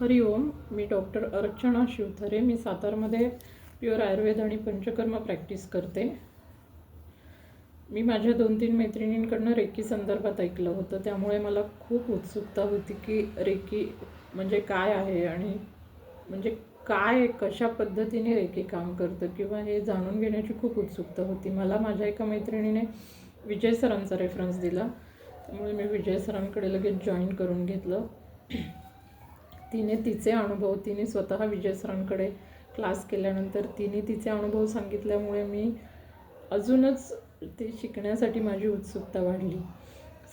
हरिओम मी डॉक्टर अर्चना शिवथरे. मी सातारमध्ये प्युअर आयुर्वेद आणि पंचकर्म प्रॅक्टिस करते. मी माझ्या दोन तीन मैत्रिणींकडनं रेकी संदर्भात ऐकलं होतं. त्यामुळे मला खूप उत्सुकता होती की रेकी म्हणजे काय आहे आणि म्हणजे काय कशा पद्धतीने रेकी काम करतं किंवा हे जाणून घेण्याची खूप उत्सुकता होती. मला माझ्या एका मैत्रिणीने विजय सरांचा रेफरन्स दिला. त्यामुळे मी विजय सरांकडे लगेच जॉईन करून घेतलं. तिने तिचे अनुभव तिने स्वतः विजय सरांकडे क्लास केल्यानंतर तिने तिचे अनुभव सांगितल्यामुळे मी अजूनच ते शिकण्यासाठी माझी उत्सुकता वाढली.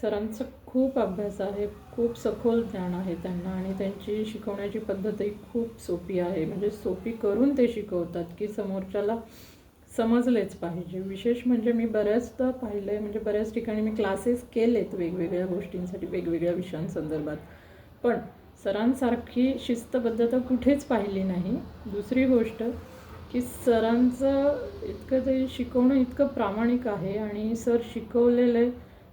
सरांचा खूप अभ्यास आहे खूप सखोल ज्ञान आहे त्यांना आणि त्यांची शिकवण्याची पद्धतही खूप सोपी आहे. म्हणजे सोपी करून ते शिकवतात की समोरच्याला समजलेच पाहिजे. विशेष म्हणजे मी बऱ्याचदा पाहिलं आहे म्हणजे बऱ्याच ठिकाणी मी क्लासेस केलेत वेगवेगळ्या गोष्टींसाठी वेगवेगळ्या विषयांसंदर्भात. पण सरांसारखी शिस्तबद्धता कुठेच पाहिली नाही. दुसरी गोष्ट की सरांचं इतकं ते शिकवणं इतकं प्रामाणिक आहे आणि सर शिकवलेले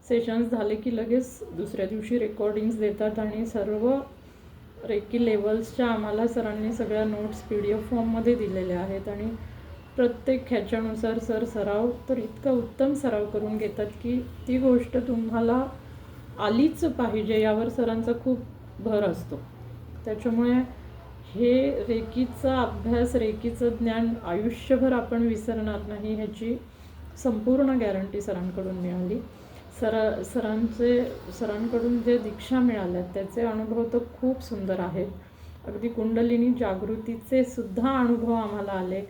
सेशन्स झाले की लगेच दुसऱ्या दिवशी रेकॉर्डिंग्स देतात आणि सर्व रेकी लेवल्सच्या आम्हाला सरांनी सगळ्या नोट्स पी डी एफ फॉर्ममध्ये दिलेल्या आहेत आणि प्रत्येक ह्याच्यानुसार सर सराव तर इतका उत्तम सराव करून घेतात की ती गोष्ट तुम्हाला आलीच पाहिजे यावर सरांचा खूप भर असतो. त्याच्यामुळे हे रेकीचा अभ्यास रेकीचं ज्ञान आयुष्यभर आपण विसरणार नाही ह्याची संपूर्ण गॅरंटी सरांकडून मिळाली. सर सरांचे सरांकडून जे दीक्षा मिळाल्या त्याचे अनुभव तर खूप सुंदर आहेत. अगदी कुंडलिनी जागृतीचे सुद्धा अनुभव आम्हाला आले.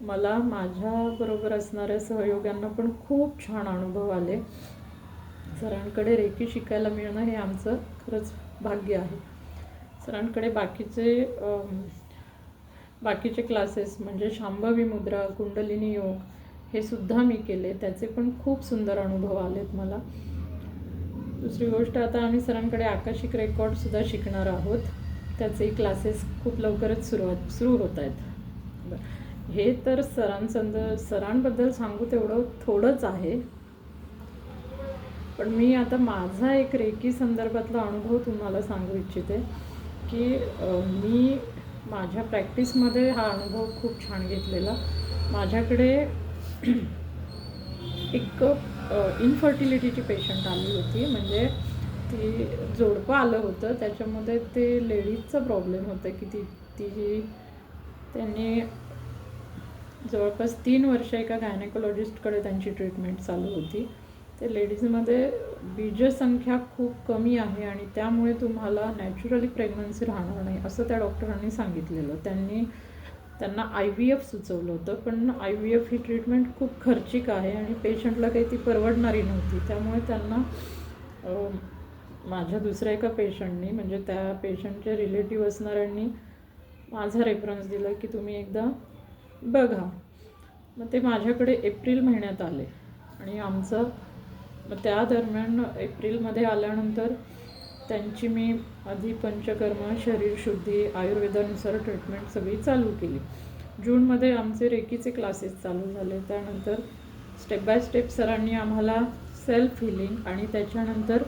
मला माझ्याबरोबर असणाऱ्या सहयोग्यांना पण खूप छान अनुभव आले. सरांकडे रेकी शिकायला मिळणं हे आमचं खरंच भाग्य आहे. सरांकडे बाकीचे बाकीचे क्लासेस म्हणजे शांभवी मुद्रा कुंडलिनी योग हे सुद्धा मी केले. त्याचे पण खूप सुंदर अनुभव आलेत मला. दुसरी गोष्ट आता आम्ही सरांकडे आकाशिक रेकॉर्डसुद्धा शिकणार आहोत. त्याचे क्लासेस खूप लवकरच सुरुवात सुरू होत आहेत. बरं. हे तर सरांसंद सरांबद्दल सांगू तेवढं थोडंच आहे. पण मी आता माझा एक रेकी संदर्भातला अनुभव तुम्हाला सांगू इच्छिते की मी माझ्या प्रॅक्टिसमध्ये हा अनुभव खूप छान घेतलेला. माझ्याकडे एक इन्फर्टिलिटीची पेशंट आली होती. म्हणजे ती जोडपं आलं होतं. त्याच्यामध्ये ते लेडीजचं प्रॉब्लेम होता की ती ती त्यांनी जवळपास तीन वर्ष एका गायनेकोलॉजिस्टकडे त्यांची ट्रीटमेंट चालू होती. ते लेडीजमध्ये बीजसंख्या खूप कमी आहे आणि त्यामुळे तुम्हाला नॅचरली प्रेग्नन्सी राहणार नाही असं त्या डॉक्टरांनी सांगितलेलं. त्यांनी त्यांना आय व्ही एफ सुचवलं होतं पण आय व्ही एफ ही ट्रीटमेंट खूप खर्चिक आहे आणि पेशंटला काही ती परवडणारी नव्हती. त्यामुळे त्यांना माझ्या दुसऱ्या एका पेशंटनी म्हणजे त्या पेशंटचे रिलेटिव्ह असणाऱ्यांनी माझा रेफरन्स दिला की तुम्ही एकदा बघा. मग ते माझ्याकडे एप्रिल महिन्यात आले आणि आमचं मग त्या दरम्यान एप्रिलमध्ये आल्यानंतर त्यांची मी आधी पंचकर्म शरीरशुद्धी आयुर्वेदानुसार ट्रीटमेंट सगळी चालू केली. जूनमध्ये आमचे रेकीचे क्लासेस चालू झाले. त्यानंतर स्टेप बाय स्टेप सरांनी आम्हाला सेल्फ हिलिंग आणि त्याच्यानंतर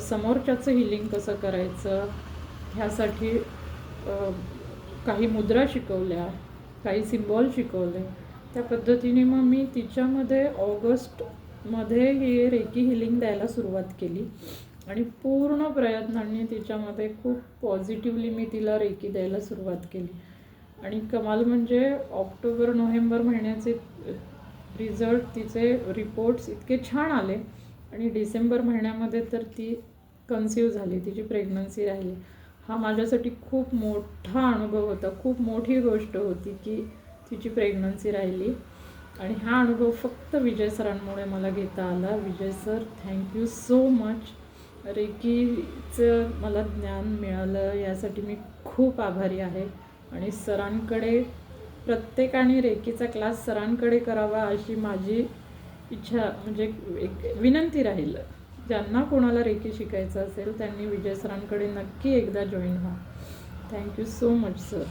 समोरच्याचं हिलिंग कसं करायचं ह्यासाठी काही मुद्रा शिकवल्या काही सिम्बॉल शिकवले. त्या पद्धतीने मग मी तिच्यामध्ये ऑगस्ट मध्ये हे रेकी हिलिंग द्यायला सुरुवात केली. आणि पूर्ण प्रयत्नांनी तिच्यामध्ये खूप पॉझिटिव्हली मी तिला रेकी द्यायला सुरुवात केली. आणि कमाल म्हणजे ऑक्टोबर नोव्हेंबर महिन्याचे रिझल्ट तिचे रिपोर्ट्स इतके छान आले. आणि डिसेंबर महिन्यामध्ये तर ती कन्सिव्ह झाली तिची प्रेग्नन्सी राहिली. हा माझ्यासाठी खूप मोठा अनुभव होता. खूप मोठी गोष्ट होती की तिची प्रेग्नन्सी राहिली. आणि हा अनुभव फक्त विजय सरांमुळे मला घेता आला. Vijay sir thank you so much रेकीचं मला ज्ञान मिळालं यासाठी मी खूप आभारी आहे. आणि सरांकडे प्रत्येकाने रेकीचा क्लास सरांकडे करावा अशी माझी इच्छा म्हणजे एक विनंती राहील. ज्यांना कोणाला रेकी शिकायचं असेल त्यांनी विजय सरांकडे नक्की एकदा जॉईन व्हा. Thank you so much sir